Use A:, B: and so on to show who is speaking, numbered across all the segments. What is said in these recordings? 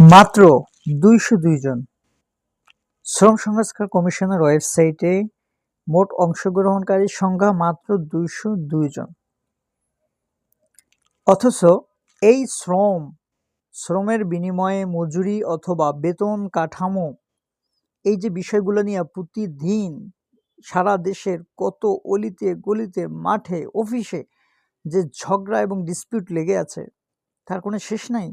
A: মাত্র দুইশো জন। শ্রম সংস্কার কমিশনের ওয়েবসাইটে মোট অংশগ্রহণকারীর সংখ্যা মাত্র দুইশো জন। অথচ এই শ্রম, শ্রমের বিনিময়ে মজুরি অথবা বেতন কাঠামো, এই যে বিষয়গুলো নিয়ে প্রতিদিন সারা দেশের কত অলিতে গলিতে মাঠে, অফিসে যে ঝগড়া এবং ডিসপিউট লেগে আছে, তার কোনো শেষ নাই?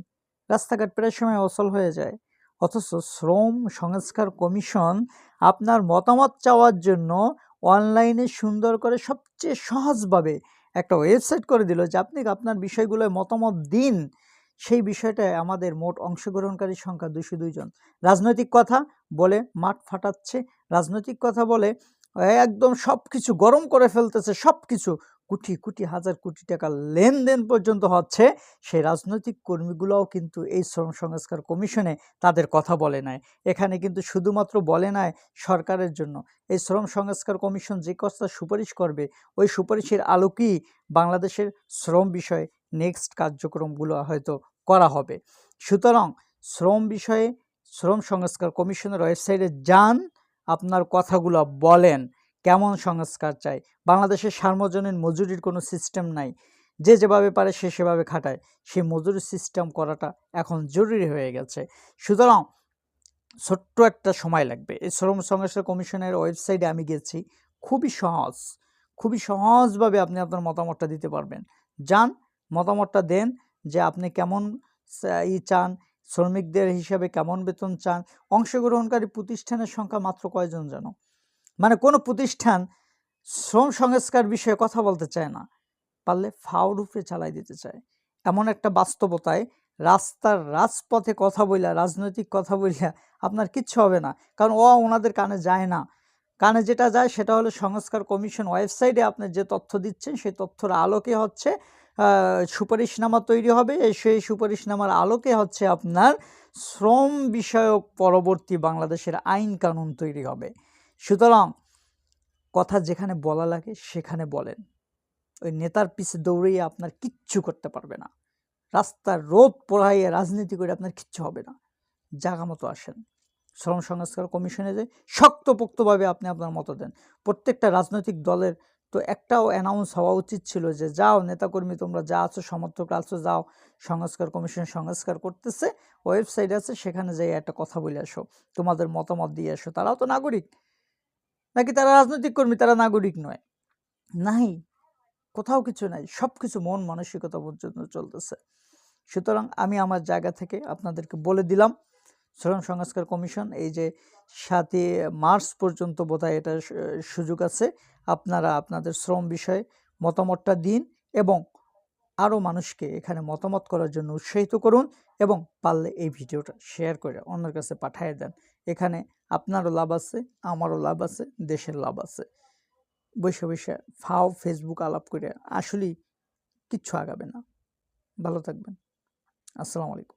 A: রাস্তাঘাট প্রায় সময় অচল হয়ে যায়। অথচ শ্রম সংস্কার কমিশন আপনার মতামত চাওয়ার জন্য অনলাইনে সুন্দর করে সবচেয়ে সহজভাবে একটা ওয়েবসাইট করে দিল যে, আপনি আপনার বিষয়গুলোয় মতামত দিন। সেই বিষয়টায় আমাদের মোট অংশগ্রহণকারীর সংখ্যা দুশো দুইজন রাজনৈতিক কথা বলে মাঠ ফাটাচ্ছে। রাজনৈতিক কথা বলে একদম সব কিছু গরম করে ফেলতেছে সব কিছু কোটি কোটি, হাজার কোটি টাকা লেনদেন পর্যন্ত হচ্ছে, সেই রাজনৈতিক কর্মীগুলোও কিন্তু এই শ্রম সংস্কার কমিশনে তাদের কথা বলে নাই। এখানে কিন্তু শুধুমাত্র বলে নাই সরকারের জন্য। এই শ্রম সংস্কার কমিশন যে কথা সুপারিশ করবে, ওই সুপারিশের আলোকেই বাংলাদেশের শ্রম বিষয়ে নেক্সট কার্যক্রমগুলো হয়তো করা হবে। সুতরাং শ্রম বিষয়ে শ্রম সংস্কার কমিশনের ওয়েবসাইটে যান, আপনার কথাগুলো বলেন। কেমন সংস্কার চাই? বাংলাদেশের সার্বজনীন মজুরির কোনো সিস্টেম নাই। যে যেভাবে পারে সে সেভাবে খাটায়। সেই মজুরি সিস্টেম করাটা এখন জরুরি হয়ে গেছে। সুতরাং ছোট্ট একটা সময় লাগবে। এই শ্রম সংস্কার কমিশনের ওয়েবসাইটে আমি গেছি। খুবই সহজ। খুবই সহজভাবে আপনি আপনার মতামতটা দিতে পারবেন। যান, মতামতটা দেন যে আপনি কেমন ই চান, শ্রমিকদের হিসাবে কেমন বেতন চান। অংশগ্রহণকারী প্রতিষ্ঠানের সংখ্যা মাত্র কয়জন জানো? মানে কোনো প্রতিষ্ঠান শ্রম সংস্কার বিষয়ে কথা বলতে চায় না। পারলে ফাও রূপে চালাই দিতে চায়। এমন একটা বাস্তবতায় রাস্তার রাজপথে কথা বইলা, রাজনৈতিক কথা বইলা আপনার কিচ্ছু হবে না। কারণ ও ওনাদের কানে যায় না। কানে যেটা যায় সেটা হলো সংস্কার কমিশন ওয়েবসাইটে আপনি যে তথ্য দিচ্ছেন সেই তথ্যর আলোকে হচ্ছে সুপারিশনামা তৈরি হবে। সেই সুপারিশনামার আলোকে হচ্ছে আপনার শ্রম বিষয়ক পরবর্তী বাংলাদেশের আইন কানুন তৈরি হবে। সুতরাং কথা যেখানে বলা লাগে সেখানে বলেন। ওই নেতার পিছে দৌড়িয়ে আপনার কিচ্ছু করতে পারবে না। রাস্তার রোদ পড়াইয়ে রাজনীতি করে আপনার কিচ্ছু হবে না। জাগা মতো আসেন। শ্রম সংস্কার কমিশনে যে শক্তপোক্তভাবে আপনি আপনার মতো দেন। প্রত্যেকটা রাজনৈতিক দলের তো একটাও অ্যানাউন্স হওয়া উচিত ছিল যে, যাও নেতাকর্মী, তোমরা যা আছো, সমর্থক আছো, যাও, সংস্কার কমিশন সংস্কার করতেছে, ওয়েবসাইট আছে, সেখানে যাই একটা কথা বলে আসো। তোমাদের মতামত দিয়ে আসো। তারাও তো নাগরিক। নাকি তারা রাজনৈতিক কর্মী, তারা নাগরিক নয়? নাই। কোথাও কিছু নাই। সব কিছু মন মানসিকতা পর্যন্ত চলতেছে। সুতরাং আমি আমার জায়গা থেকে আপনাদেরকে বলে দিলাম, শ্রম সংস্কার কমিশন, এই যে সাতই মার্চ পর্যন্ত বোধহয় এটা সুযোগ আছে। আপনারা আপনাদের শ্রম বিষয়ে মতামতটা দিন এবং আরও মানুষকে এখানে মতামত করার জন্য উৎসাহিত করুন এবং পারলে এই ভিডিওটা শেয়ার করে অন্যের কাছে পাঠিয়ে দেন। এখানে আপনারও লাভ আছে, আমারও লাভ আছে, দেশের লাভ আছে। বসে বসে ফাও ফেসবুক আলাপ করে আসলেই কিচ্ছু আগাবে না। ভালো থাকবেন। আসসালামু আলাইকুম।